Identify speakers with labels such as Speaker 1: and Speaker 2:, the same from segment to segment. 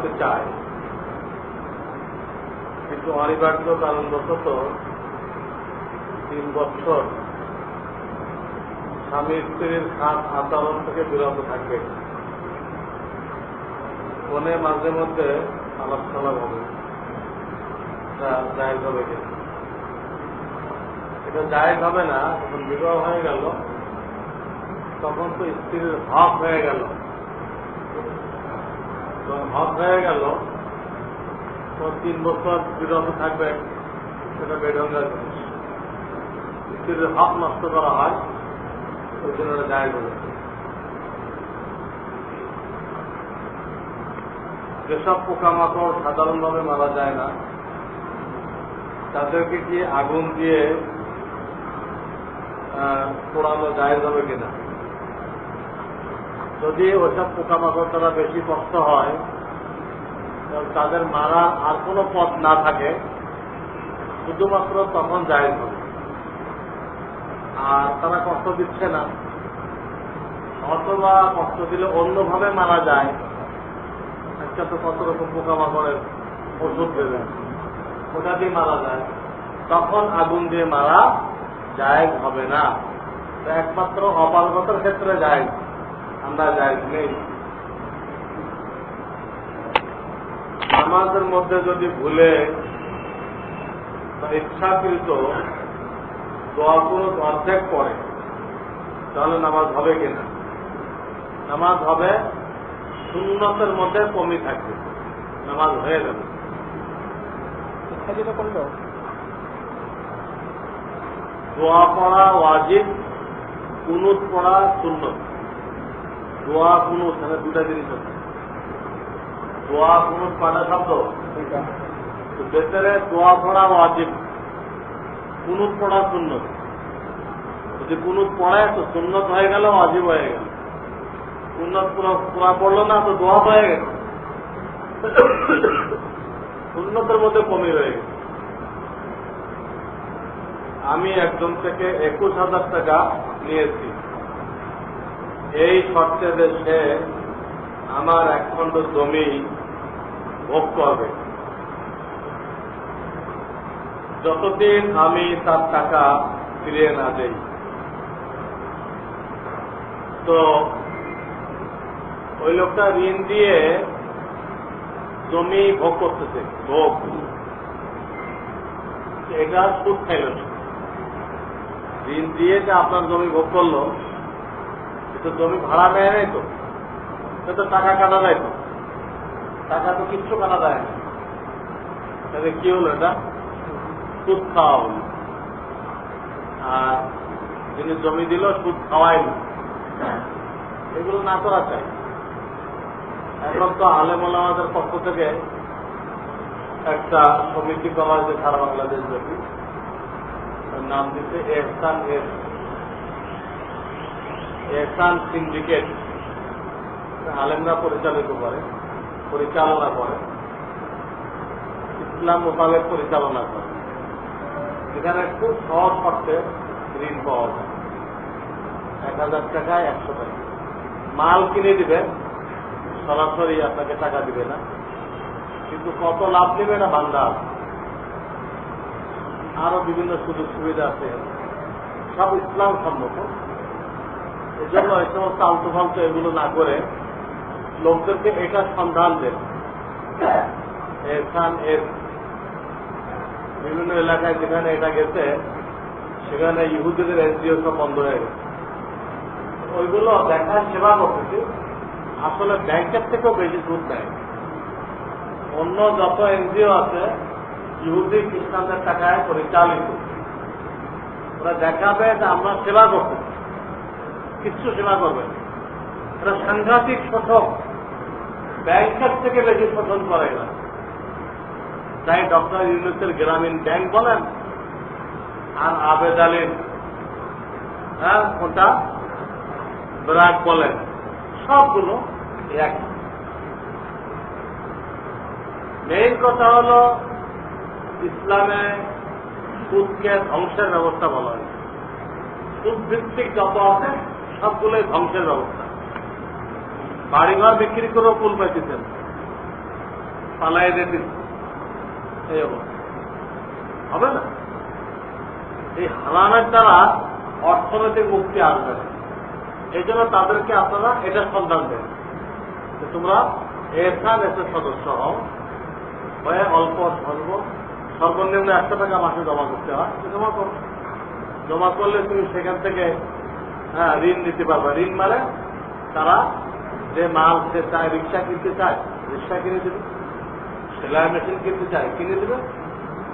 Speaker 1: করতে চায়। কিন্তু অনিবার্য কারণবশত তিন বছর স্বামী স্ত্রীর খাস আচরণ থেকে বিরত থাকবে ফোনে মাঝে মধ্যে আলাপ সালাপ হবে জায়গ হবে এটা জায়গ হবে না, যখন বিবাহ হয়ে গেল, তখন তো স্ত্রীর হক হয়ে গেল। যখন হক হয়ে গেল তো তিন বছর বিরত থাকবে সেটা বেঢঙ্গা জিনিস স্ত্রীর হক নষ্ট করা হয়, ওই জন্য এটা জায়গ হবে যেসব পোকামাকড় সাধারণভাবে মারা যায় না, তাদেরকে কি আগুন দিয়ে পোড়ানো যায় যাবে কিনা? যদি ওসব পোকামাকড় বেশি কষ্ট হয় তাদের মারা আর কোনো পথ না থাকে, শুধুমাত্র তখন যায় আর তারা কষ্ট দিচ্ছে না। অথবা কষ্ট দিলে অন্যভাবে মারা যায়, একটা তো কত রকম পোকামাকড়ের ওষুধ দেবেন ওটা দিয়ে মারা যায়। তখন আগুন দিয়ে মারা যায় হবে না। একমাত্র অপারগতার ক্ষেত্রে যায়। আমরা যাই নেই। নামাজের মধ্যে যদি ভুলে ইচ্ছাকৃত দোয়া কোনো অর্ধেক পড়ে তাহলে নামাজ হবে কিনা নামাজ হবে শূন্যতের মধ্যে কমই থাকবে। নামাজ হয়ে যাবে।
Speaker 2: ইচ্ছাকৃত
Speaker 1: দোয়া পড়া ওয়াজিব কুনুত পড়া সুন্নত। দোয়া কুনুত এখানে দুটা জিনিস আছে। দোয়া কুনুত পাটা শব্দ। ভেতরে দোয়া পড়া ওয়াজিব। কুনুত পড়া সুন্নত। যদি কুনুত পড়ে, তো সুন্নত হয়ে গেল ওয়াজিব হয়ে গেল। সুন্নত পুরা পড়ল না, তো দোয়া হয়ে গেল। সুন্নতের মধ্যে কমই রয়ে গেছে আমি একজন থেকে একুশ হাজার টাকা নিয়েছি। এই শর্তে দেশে আমার এক খণ্ড জমি ভোগ করবে। যতদিন আমি তার টাকা ফিরিয়ে না দেই, তো ওই লোকটা ঋণ দিয়ে জমি ভোগ করতেছে, ভোগ। এটা সুদ খাইল ঋণ দিয়ে যে আপনার জমি ভোগ করল এটা জমি ভাড়া নেয় নাই তো। সে তো টাকা কাটা যায় তো। টাকা তো কিচ্ছু কাটা দেয় না। তাহলে কি হলো এটা? সুদ খাওয়া হলো। আর যিনি জমি দিল, সুদ খাওয়াইল এগুলো না করা চাই এখন তো আলেম আমাদের পক্ষ থেকে একটা সমিতি করা হয়েছে সারা বাংলাদেশ ব্যাপী। নাম দিচ্ছে এহসান এস এহসান সিন্ডিকেট আলেমরা পরিচালিত করে, পরিচালনা করে, ইসলাম মোতাবেক পরিচালনা করে। এখানে খুব সহজ অর্থে ঋণ পাওয়া যায়। এক হাজার টাকায় একশো টাকা। মাল কিনে দিবে, সরাসরি আপনাকে টাকা দিবে না। কিন্তু কত লাভ নেবে না বান্দা আরও বিভিন্ন সুযোগ সুবিধা আছে। সব ইসলাম সম্মত। এই জন্য এই সমস্ত আলতু ফালতু এগুলো না করে লোকদেরকে এটা সন্ধান দেন। এহসান এর বিভিন্ন এলাকায় যেখানে এটা গেছে, সেখানে ইহুদিদের এনজিও সব বন্ধ হয়ে গেছে। ওইগুলো দেখার সেবা করতেছি। আসলে ব্যাংকের থেকেও বেশি সুদ দেয় অন্য যত এনজিও আছে, ইহুদি, খ্রিস্টানদের টাকায় পরিচালিত। ওরা দেখাবে যে আমরা সেবা করতেছি। কিচ্ছু সেবা করবে। এটা সাংঘাতিক শোষক ব্যাংকের থেকে বেশি শোষণ করে এরা। তাই ডক্টর ইউনুসের গ্রামীণ ব্যাংক বলেন, আর আবেদ আলীর হ্যাঁ কোনটা? ব্রাক বলেন। সবগুলো এক। মেইন কথা হল, ইসলামে সুদকে ধ্বংসের ব্যবস্থা বলা হয়েছে সুদ ভিত্তিক যত আছে সবগুলোই ধ্বংসের ব্যবস্থা। বাড়িঘর বিক্রি করেও কুল পাইতেছেন। পালাই দিতেন এই অবস্থা। হবে না? এই হারামের দ্বারা অর্থনৈতিক মুক্তি আসবে। এই জন্য তাদেরকে আপনারা এটা সন্ধান দেন যে তোমরা এসান এসের সদস্য হও। হয়ে অল্প স্বল্প, সর্বনিম্ন একশো টাকা মাসে জমা করতে হয়। জমা করো। জমা করলে তুমি সেখান থেকে হ্যাঁ ঋণ নিতে পারবে। ঋণ মানে তারা যে মাল সে চায়, রিক্সা কিনতে চায়, রিক্সা কিনে দেবে, সেলাই মেশিন কিনতে চায়, কিনে দেবে,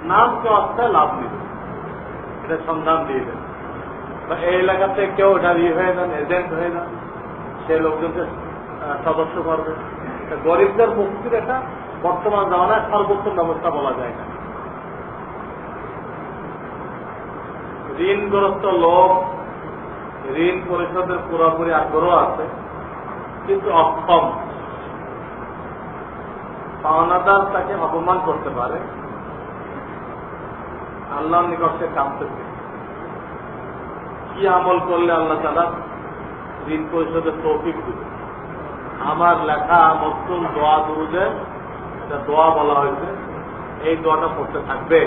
Speaker 1: নাম কেউ আসতে লাভ নেবে। এটা সন্ধান দিয়ে দেবে। বা এই এলাকাতে কেউ এটা ইয়ে হয়ে যান এজেন্ট হয়ে যান সে লোকজনকে সদস্য করবে। গরিবদের মুক্তির একটা বর্তমান জামানায় সর্বোত্তম ব্যবস্থা বলা যায় না। ঋণগ্রস্ত লোক ঋণ পরিশোধের পুরোপুরি আগ্রহ আছে, কিন্তু অক্ষম। পাওনাদার তাকে অপমান করতে পারে। আল্লাহর নিকটে কাঁদতেছে কি আমল করলে আল্লাহ তালা ঋণ পরিশোধের তৌফিক দিবে? আমার লেখা মস্তুম দোয়া দুরুদে, এটা দোয়া বলা হয়েছে, এই দোয়াটা পড়তে থাকবে।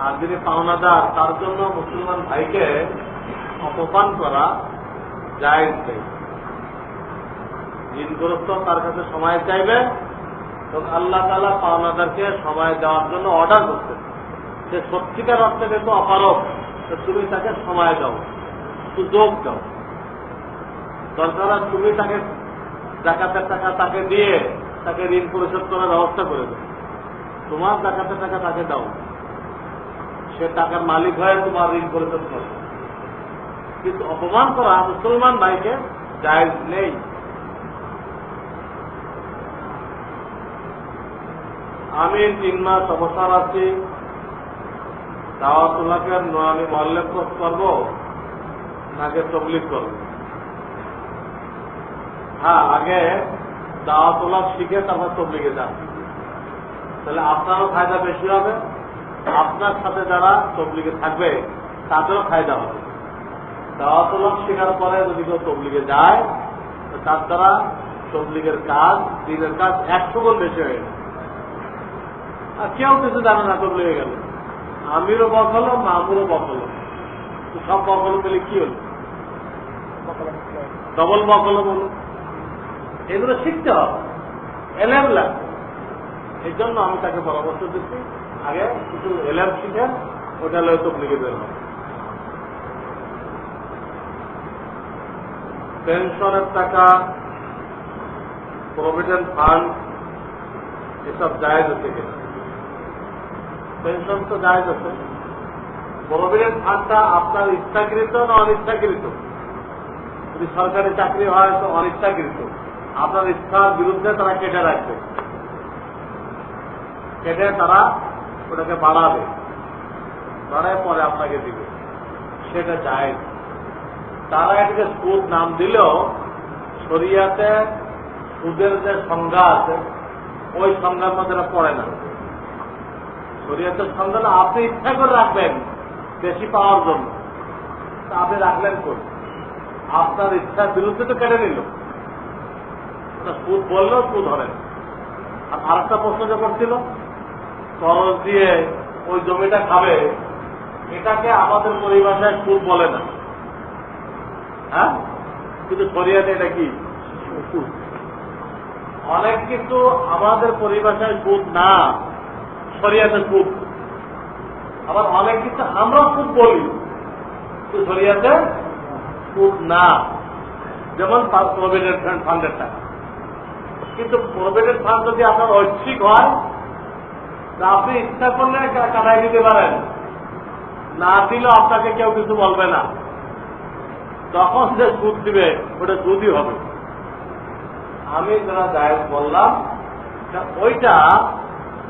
Speaker 1: আর যিনি পাওনাদার, তার জন্য মুসলমান ভাইকে অপমান করা জায়েজ নেই। ঋণগ্রস্ত তার কাছে সময় চাইবে এবং আল্লাহ তালা পাওনাদারকে সময় দেওয়ার জন্য অর্ডার করছে সে সত্যিকার অর্থে কিন্তু অপারক তুমি তাকে সময় দাও, সুযোগ দাও। দরকার তুমি তাকে জাকাতের টাকা তাকে দিয়ে তাকে ঋণ পরিশোধ করার ব্যবস্থা করে দেবে তোমার জাকাতের টাকা তাকে দাও। সে টাকার মালিক হয়ে তোমার ঋণ পরিশোধ করবে। কিন্তু অপমান করা মুসলমান ভাইকে জায়জ নেই। আমি তিন মাস অবসর আছি। দাওয়াতুল্লাহকে আমি মল্লে পোস্ট করব, নাকি তবলিক করব। হ্যাঁ আগে দাওয়াতুল্লাহ শিখে তারপর তবলিকে যান। তাহলে আপনারও ফায়দা বেশি হবে। আপনার সাথে যারা তবলিগে থাকবে, তাদেরও ফায়দা হবে। দাওয়াতুল্লাহ শেখার পরে যদি কেউ তবলিগে যায় তার দ্বারা তবলিগের কাজ, দিনের কাজ একশো গুণ বেশি হয়ে গেল। আর কেউ কিছু জানে না, তবলিগে গেল। আমিরও বক হলো, মামুরও বক হলো। সব বক হলো পেলে কি হলো? ডবল বক হলো বলুন এগুলো শিখতে হবে। এলেম লাগবে। এই জন্য আমি তাকে পরামর্শ দিচ্ছি, আগে কিছু এলেম শিখে ওটা লয়ে তবলিগে বের হবে পেনশনের টাকা প্রভিডেন্ট ফান্ড এসব জায়জ আছে কিনা পেনশন তো জায়জ আছে। প্রভিডেন্ট ফান্ডটা আপনার ইচ্ছাকৃত না অনিচ্ছাকৃত? যদি সরকারি চাকরি হয়, তো অনিচ্ছাকৃত। আপনার ইচ্ছার বিরুদ্ধে তারা কেটে রাখবে। কেটে তারা ওটাকে বাড়াবে। বাড়ায় পরে আপনাকে দিবে। সেটা যায় তারা এটাকে সুদ নাম দিলেও শরিয়াতে সুদের যে সংজ্ঞা আছে, ওই সংজ্ঞার মধ্যে পড়ে না। শরিয়াতের সংজ্ঞা আপনি ইচ্ছা করে রাখবেন, বেশি পাওয়ার জন্য। আপনি রাখলেন কই? আপনার ইচ্ছার বিরুদ্ধে তো কেটে নিল। সুদ বললেও সুদ হবে আর আরেকটা প্রশ্ন যে করছিল, খরচ দিয়ে ওই জমিটা খাবে, এটাকে আমাদের পরিভাষায় সুদ বলে না। হ্যাঁ? কিন্তু শরিয়াতে এটা কি? অনেক কিছু আমাদের পরিভাষায় সুদ না শরিয়াতে সুদ আবার অনেক কিছু আমরা সুদ বলি কিন্তু শরিয়াতে সুদ না। যেমন প্রভিডেন্ট ফান্ড ফান্ডের টাকা কিন্তু প্রভিডেন্ট ফান্ড যদি আপনার ঐচ্ছিক হয় তা আপনি ইচ্ছা করলে কাটাই দিতে পারেন। না দিলেও আপনাকে কেউ কিছু বলবে না। তখন যে সুদ দিবে, ওটা সুদই হবে। আমি যারা জায়েজ বললাম ওইটা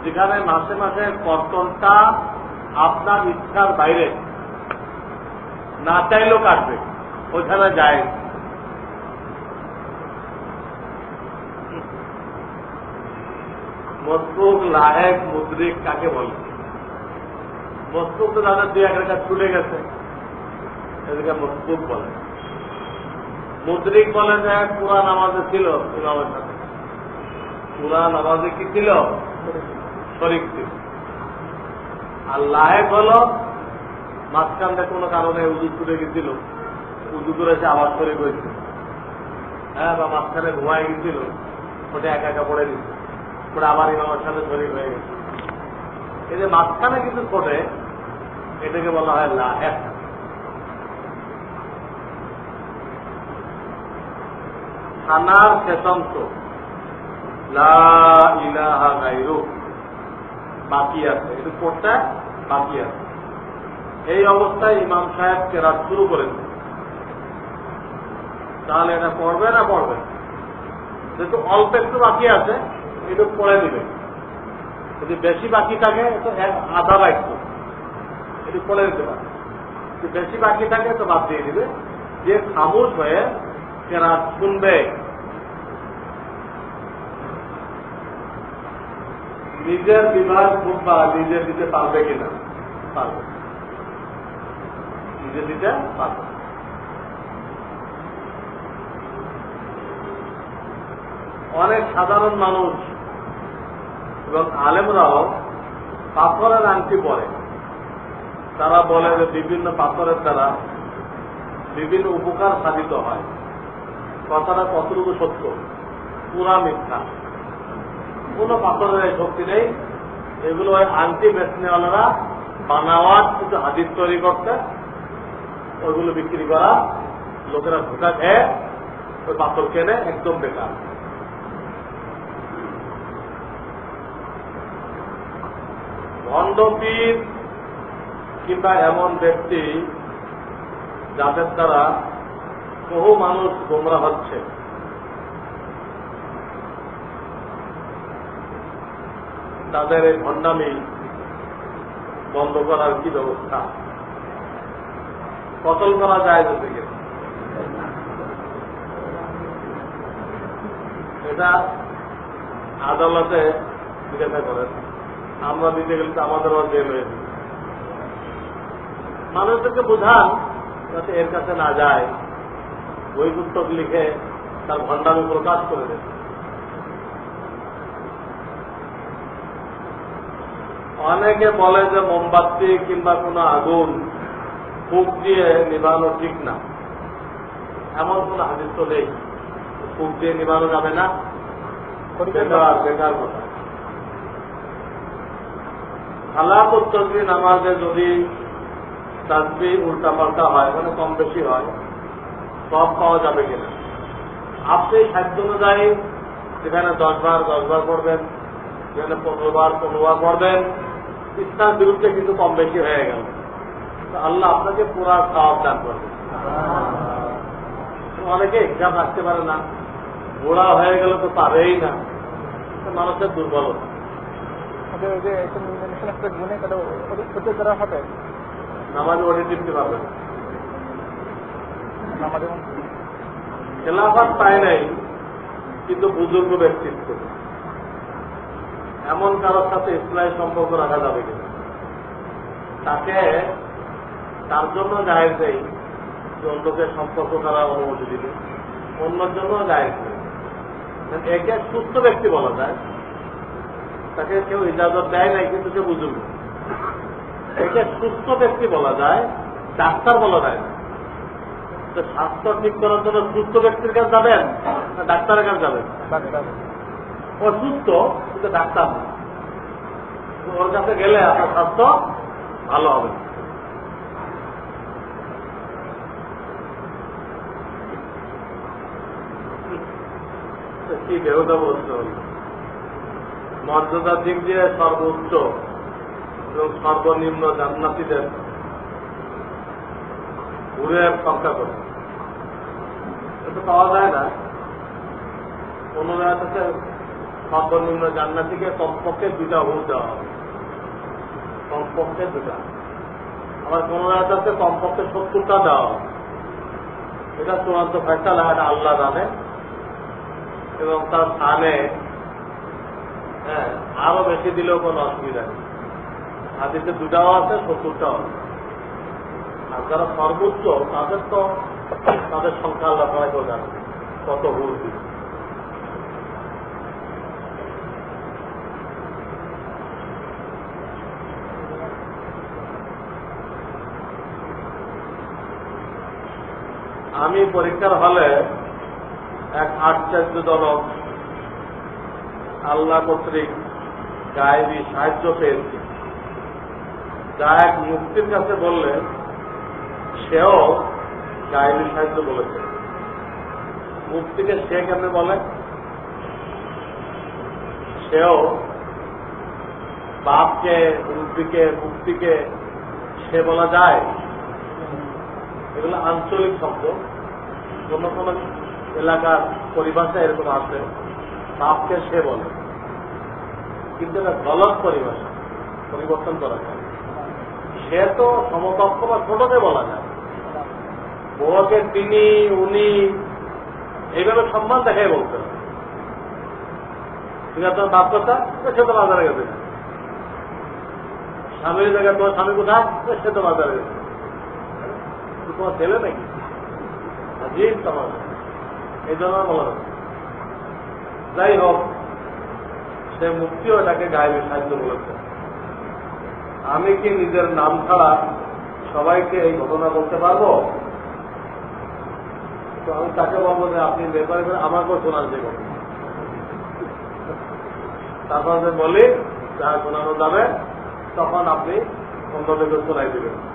Speaker 1: যেখানে মাসে মাসে কর্তনটা আপনার ইচ্ছার বাইরে, না চাইলেও কাটবে, ওইখানে যায়। মস্তুক লাহেক মুদ্রিক কাকে বলে? মস্তুক তো তাদের দুই এক রেখা গেছে এদিকে মস্তুক বলে। মুদ্রিক বলে যে পুরা নামাজে ছিল ইমামের সাথে পুরা নামাজে কি ছিল? শরিক ছিল। আর লাহেক হল মাঝখানটা কোনো কারণে উজু ছুটে গেছিল। উজু করেছে আবার শরিক হয়েছিল হ্যাঁ বা মাঝখানে ঘুমায় গেছিল। ওটা একা একা পড়ে দিচ্ছে পরে আবার ইমামের সাথে শরিক হয়ে গেছে। এই যে মাঝখানে কিছু ছোটে এটাকে বলা হয় লাহেক থানার শেষাংশ। বাকি আছে। এটা কোনটা বাকি আছে। এই অবস্থায় ইমাম সাহেব কেরাত শুরু করেছে তাহলে এটা পড়বে না পড়বে? যেহেতু অল্প একটু বাকি আছে একটু পড়ে দিবে যদি বেশি বাকি থাকে, তো এক- আধা বাক্য একটু। পড়ে দিতে পারে বেশি বাকি থাকে, তো বাদ দিয়ে দিবে। যে খামোশ হয়ে কেরাত শুনবে। নিজের বিভাগ বা নিজে দিতে পারবে কিনা? পারবে। নিজে দিতে পারবে। অনেক সাধারণ মানুষ এবং আলেমরাও পাথরের আংটি পরে। তারা বলে যে বিভিন্ন পাথরের দ্বারা বিভিন্ন উপকার সাধিত হয়। কথাটা কতটুকু সত্য? পুরা মিথ্যা। কোন পাথরের শক্তি নেই। এগুলো ওই আংটি বেচনেওয়ালারা বানাওয়ার কিছু হাদিস তৈরি করতে ওইগুলো বিক্রি করা, লোকেরা ধোকা খেয়ে ওই পাথর কেনে, একদম বেকার। ভণ্ডপীর কিংবা এমন ব্যক্তি যাদের দ্বারা বহু মানুষ গোমরা হচ্ছে। তাদের এই ভণ্ডামি বন্ধ করার কি ব্যবস্থা? কতল করা যায় থেকে এটা আদালতে জিজ্ঞাসা করেন। আমরা দিতে গেলে তো আমাদের আবার জেল হয়ে যাবে। মানুষদেরকে বোঝান যাতে এর কাছে না যায়। বই পুস্তক লিখে তার ভণ্ডামি প্রকাশ করে দেয় অনেকে বলে যে মোমবাতি কিংবা কোনো আগুন ফুক দিয়ে নিভানো ঠিক না। এমন কোন হাদিস তো নেই। ফুক দিয়ে নিবানো যাবে না। বেকার কথা। সালাত তসবি নামাজে যদি তাসবি উল্টা পাল্টা হয় মানে কম বেশি হয় সব পাওয়া যাবে কিনা। আপনি সাধ্য অনুযায়ী যেখানে দশ বার দশ বার পড়বেন যেখানে পনেরো বার পনেরো বার পড়বেন ইসলাম বিরুদ্ধে কিন্তু কম বেশি হয়ে গেল। তো আল্লাহ আপনাকে পুরা খাওয়াব দান করবে। অনেকে এক্সাম রাখতে পারে না। বুড়া হয়ে গেলে তো পারেই না। মানুষের দুর্বলতা নামাজ ওঠে টিপতে পারবে না। খেলাফাত পায় নাই, কিন্তু বুজুর্গ ব্যক্তিত্ব। এমন কারোর সাথে ইসলামী সম্পর্ক রাখা যাবে কিনা? তাকে তার জন্য জায়েজ নেই, যে অন্যকে সম্পর্ক করার অনুমতি দিবে। অন্যর জন্য জায়েজ নেই। একে সুস্থ ব্যক্তি বলা যায়। তাকে কেউ ইজাজত দেয় নাই, কিন্তু সে বুজুর্গ। একে সুস্থ ব্যক্তি বলা যায়, ডাক্তার বলা যায় না। স্বাস্থ্য ঠিক করার জন্য সুস্থ ব্যক্তির কাছে যাবেন না ডাক্তারের কাছে যাবেন? অসুস্থ কিন্তু ডাক্তার না। ওর কাছে গেলে আপনার স্বাস্থ্য ভালো হবে। কি দেবতা বলতে হল মর্যাদার দিক দিয়ে সর্বোচ্চ এবং সর্বনিম্ন জান্নাতিদের ঘুরে সংখ্যা করে পাওয়া যায় না। সর্বনিম্ন কমপক্ষে দুটা দেওয়া হবে। কমপক্ষে দুটা আবার কোন কমপক্ষে সত্তরটা দেওয়া হবে। এটা চূড়ান্ত আল্লাহ জানে। এবং তার স্থানে হ্যাঁ আরও বেশি দিলেও কোনো অসুবিধা নেই। হাদিসে দুটাও আছে, সত্তরটাও আছে। আর যারা সর্বোচ্চ, তাদের তো তাদের সংখ্যা আল্লাহ সবাই কেউ জানে কত দিবে আমি পরীক্ষার হলে এক আশ্চর্যজনক আল্লাহ কর্তৃক গায়েবী সাহায্য পেয়েছি। যা এক মুক্তির কাছে বললেন সেও গায়েবী সাহিত্য বলেছে। মুক্তিকে সে কেন বলে? সেও বাপকে মুক্তিকে মুক্তিকে সে বলা যায়? এগুলো আঞ্চলিক শব্দ। কোন কোন এলাকার পরিভাষা এরকম আছে, বাপকে সে বলে। কিন্তু এটা গলত পরিভাষা, পরিবর্তন করা যায়। সে তো সমকক্ষ বা ছোটকে বলা যায়। বউকে তিনি, উনি, এইভাবে সম্মান দেখাই বলতে হবে ঠিক আছে তোমার বাপ কথা? সে তো বাজারে গেছে। স্বামীর জায়গায় তোমার স্বামী কোথায়? সে তো বাজারে গেছে। তোমার ছেলে নাকি? তোমার। এই জন্য বলা যাই হোক, সে মুক্তিও এটাকে গায়েবী সাহায্য বলেছে। আমি কি নিজের নাম ছাড়া সবাইকে এই ঘটনা বলতে পারব? আমি তাকে বলব যে আপনি ব্যাপারে করে আমাকেও শোনান যে তারপর যে বলি, যা শোনানো যাবে, তখন আপনি অন্যদেরকে শোনাই দেবেন।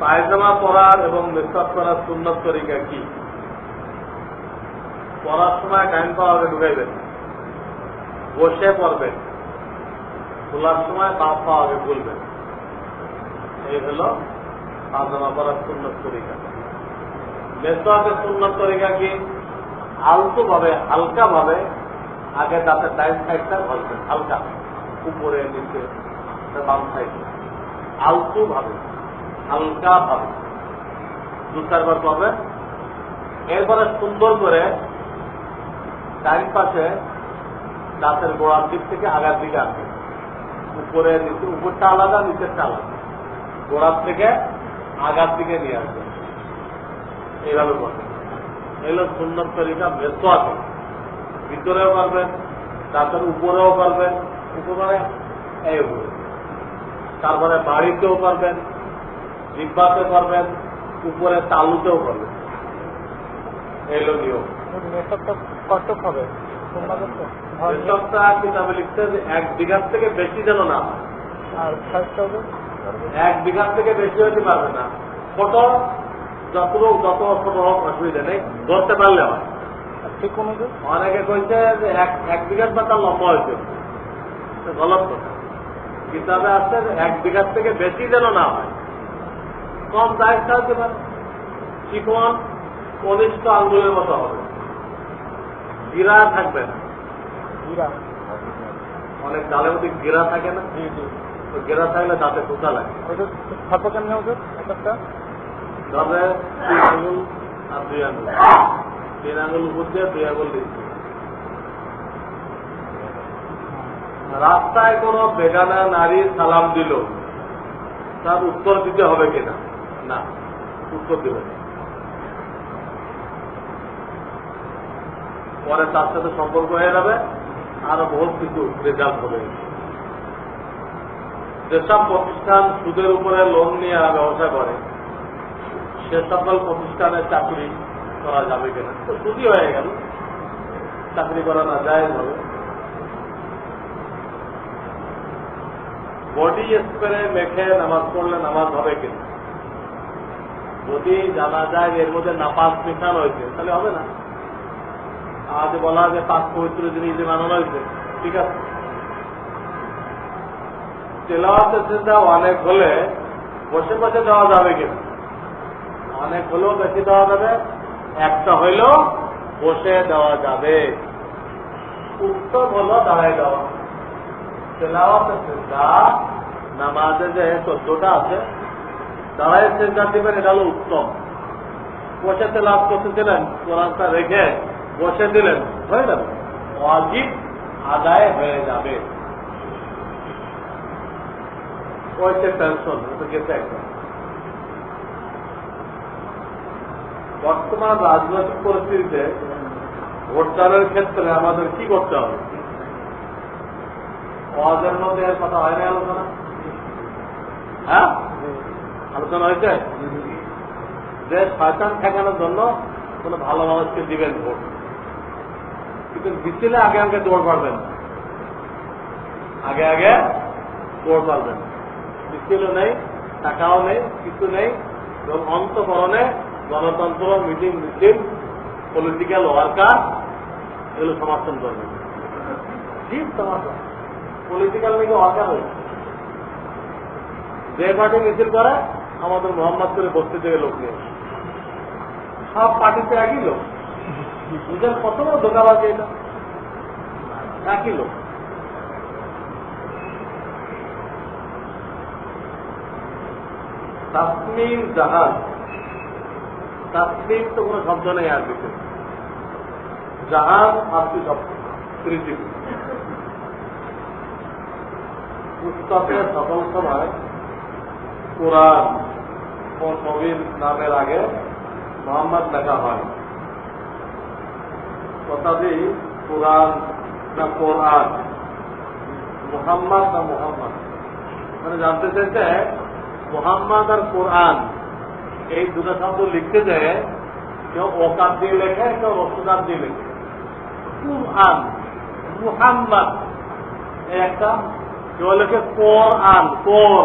Speaker 1: পায়জামা পরার এবং মেকআপ করার সুন্নত তরিকা কি? পড়ার সময় টাইম পাওয়া আগে ঢুকাইবেন। বসে পড়বেন। খোলার সময় বাপ পাওয়া বলবেন এই হল পায়জামা পরার সুন্নত তরিকা। মেসওয়াকের সুন্নত তরিকা কি? আলতো ভাবে হালকা ভাবে আগে দাঁতের ডাইন সাইডটা ঘলবেন হালকা। উপরে, নিচে বাম সাইড। আলতো ভাবে হালকা ভাবে দু চারবার পাবেন এরপরে সুন্দর করে ডাইন পাশে দাঁতের গোড়ার দিক থেকে আগার দিকে আসবে উপরে, নিচে, উপরটা আলাদা, নিচেরটা আলাদা। গোড়ার থেকে আগার দিকে নিয়ে আসবে। এইভাবে করবেন এগুলো সুন্দর তরিকা ব্যস্ত আছে। ভিতরেও পারবেন তারপরে উপরেও পারবেন উপরে এই উপরে। তারপরে বাড়িতেও পারবেন জিব্বাতে পারবেন উপরে তালুতেও পারবেন। এলো নিয়ম।
Speaker 2: কটক হবে?
Speaker 1: কিতাবে লিখতে এক বিঘার থেকে বেশি যেন না
Speaker 2: আর হবে?
Speaker 1: এক বিঘার থেকে বেশি হতে পারবে না। ছোট যত যত ছোট হোক অসুবিধা নেই। ধরতে পারলে হয়।
Speaker 2: ঠিক
Speaker 1: অনেকে কইছে যে এক এক বিঘার পাতা লম্বা হয়েছে। গলত কথা। কিতাবে আছে যে এক বিঘার থেকে বেশি যেন না হয়। কম দায়িত্ব হতে পারে। চিকন কনিষ্ঠ আঙ্গুলের মতো হবে। গিরা থাকবে না।
Speaker 2: জিরা
Speaker 1: অনেক ডালের মধ্যে গিরা থাকে না। গেরা থাকলে দাঁতে পোকা লাগে।
Speaker 2: ওটা থাকব কেমনি হবে মেকআপটা
Speaker 1: তবে তিন আঙুল আর দুই আঙুল। তিন আঙুল উপর দিয়ে দুই আঙুল দিচ্ছে রাস্তায় কোন বেগানা নারী সালাম দিল তার উত্তর দিতে হবে কিনা? না উত্তর দেবে। পরে তার সাথে সম্পর্ক হয়ে যাবে আরও বহুত কিছু রেজাল্ট হবে। যেসব প্রতিষ্ঠান সুদের উপরে লোন নিয়ে ব্যবসা করে সে সকল প্রতিষ্ঠানের চাকরি করা যাবে কিনা? তো ছুটি হয়ে গেল। চাকরি করা না যায় হবে বডি স্প্রে মেখে নামাজ পড়লে নামাজ হবে কিনা? যদি জানা যায় এর মধ্যে নাপাস মেশানো হয়েছে, তাহলে হবে না। আজ বলা যে পাঁচ পবিত্র জিনিস যে বানানো হয়েছে, ঠিক আছে? তেলাওয়াতের চিন্তা অনেক হলে বসে বসে দেওয়া যাবে কিনা অনেক হলেও বেশি দেওয়া যাবে, একটা হইলেও বসে দেওয়া যাবে। উত্তম হলো দাঁড়ায় দেওয়া তেলাওয়াতের চিন্তা নামাজে যে চোদ্দটা আছে, দাঁড়ায় চিন্তা দিবেন, এটা হলো উত্তম। বসে তেলাভ করতেছিলেন, কোরআনটা রেখে বসে দিলেন, হয়ে যাবে। অজিব আদায় হয়ে যাবে। গেছে একদম বর্তমান রাজনৈতিক পরিস্থিতিতে ভোটদানের ক্ষেত্রে আমাদের কি করতে হবে? ওয়াজের মধ্যে কথা হয় না আলোচনা? হ্যাঁ? আলোচনা হয়েছে? যে শয়তান ঠেকানোর জন্য কোনো ভালো মানুষকে দিবেন ভোট। কিন্তু মিছিলে আগে আগে দৌড় পারবেন আগে আগে দৌড় পারবেন না। মিছিলও নেই টাকাও নেই কিছু নেই এবং অন্তকরণে গণতন্ত্র মিটিং মিছিল পলিটিক্যাল ওয়ার্কার এগুলো সমর্থন করবে ঠিক সমর্থন পলিটিক্যাল মিটিং ওয়ার্কার হয়েছে যে পার্টি মিছিল করে আমাদের মোহাম্মদপুরে বস্তি থেকে লোক নিয়ে। সব পার্টিতে একই লোক। বুঝেন কত বড় ধোকাবাজি এটা? একই লোক। তাসমিম জাহাজ। তাসমিম তো কোনো শব্দ নেই আরবিতে। জাহাজ, আরবি শব্দ। পৃথিবী পুস্তকের সকল সময় কোরআন ও নবীর নামের আগে মোহাম্মদ লেখা হয়। তথাপি কোরআন না কোরআন, মোহাম্মদ না মোহাম্মদ। মানে জানতে চাইছে মোহাম্মদ আর কোরআন। এই দুটো শব্দ লিখতে যায় কেউ ওকার দিয়ে লেখে কেউ রসুদার দিয়ে লেখে। কোরআন মুহাম্মদ। একটা কেউ লেখে কোরআন কোর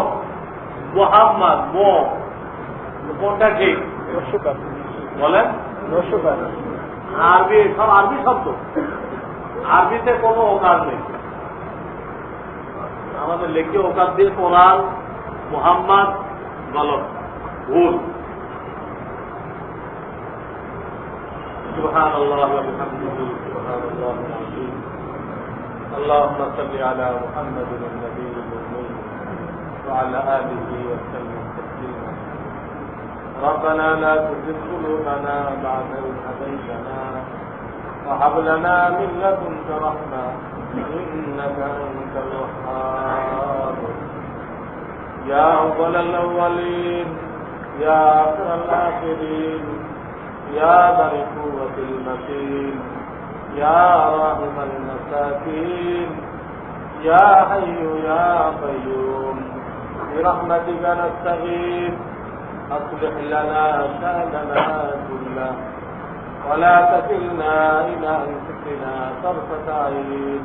Speaker 1: মোহাম্মদ মো। কোনটা ঠিক? বলেন। আরবি সব আরবি শব্দ। আরবিতে কোনো ওকার নেই। আমাদের লেখে ওকার দিয়ে কোরআন محمد غلط غول سبحان الله وبحمده سبحان الله العظيم اللهم صل على محمد النبي المؤمن وعلى اله وسلم تسليما ربنا لا تزغ قلوبنا بعد إذ هديتنا وهب لنا من لدنك رحمه انك انت الوهاب يا أول الأولين يا آخر الآخرين يا ذا القوة المتين يا راحم المساكين يا حي يا قيوم برحمتك نستغيث أصلح لنا شأننا كله ولا تكلنا إلى أنفسنا طرفة عين.